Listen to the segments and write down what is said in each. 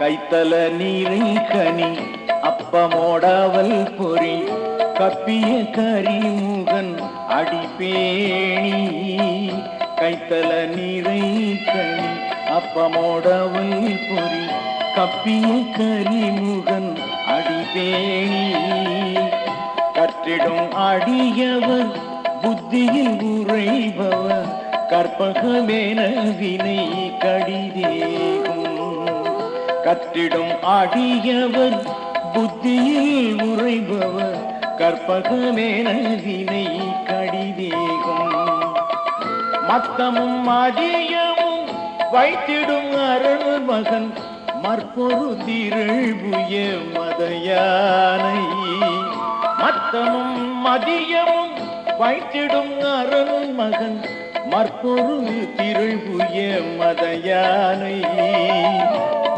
கைத்தல நீரை கனி அப்பமோடாவல் பொறி கப்பிய கரிமுகன் அடிப்பேணி அப்பமோடாவல் பொறி கப்பிய கரிமுகன் அடிப்பேணி கற்றிடும் அடியவர் புத்தியில் உரைபவர் கற்பகமேன வினை கடிதேகும். கற்றிடும் அடியவர் புத்தியில் உரைபவர் கற்பகமேன வினை கடிதேகும். மத்தமும் அடியவர் வைத்திடும் அரணு மகன் மற்பொரு திரழ்புய மதையானை. மத்தமும் மதியமும் வைத்திடும் அரணு மகன் மற்பொரு திரழ்புய மதையானை.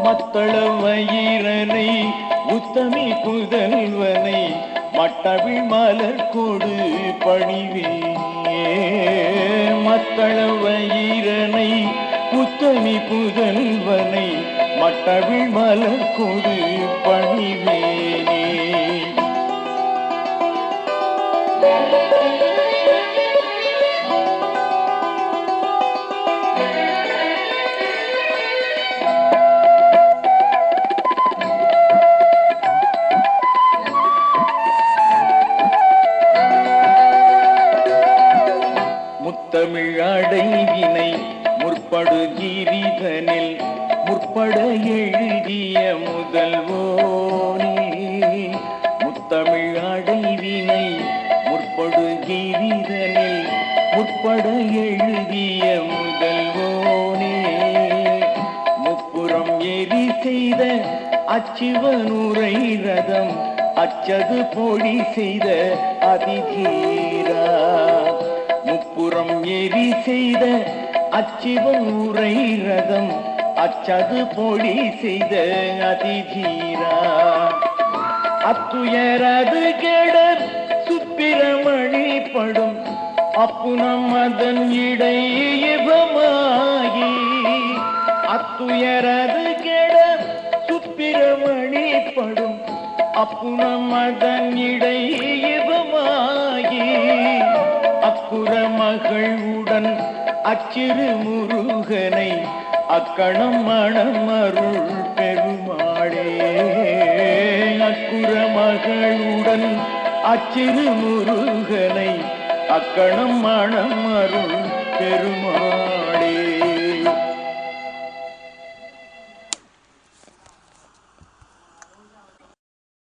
மத்தள வயிரனை உத்தமி புதல்வனை மட்டவிழ் மலர் கொடு பணிவே. மத்தள வயிரனை உத்தமி புதல்வனை மட்டவிழ் மலர் கொடு பணிவேனே. முத்தமிழ் அடைவினை முற்படு கிரிதனில் முற்பட எழுதிய முதல்வோனே முத்தமிழ் அடைவினை முற்படு கிரிதனில் முற்பட எழுதிய முதல்வோனே முப்புறம் எரி செய்த அச்சிவனுரை ரதம் அச்சது பொழி செய்த அதிதீரா. முப்புறம் எரி செய்த அச்சிவன் உரை ரதம் அச்சது பொடி செய்த அதிதீரா. அத்துயரது கெடர் சுப்பிரமணி படும் அப்பு நம்மதன் இடையமாகி அத்துயரது கெடர் சுப்பிரமணி படும் அப்பு நம்மதன் இடையமாகி அக்குற உடன் அச்சிறு முருகனை அக்கணம் மணம் அருள் பெருமாளே. அக்குற மகளுடன் அச்சிறு முருகனை அக்கணம் மணம் அருள் பெருமாளே.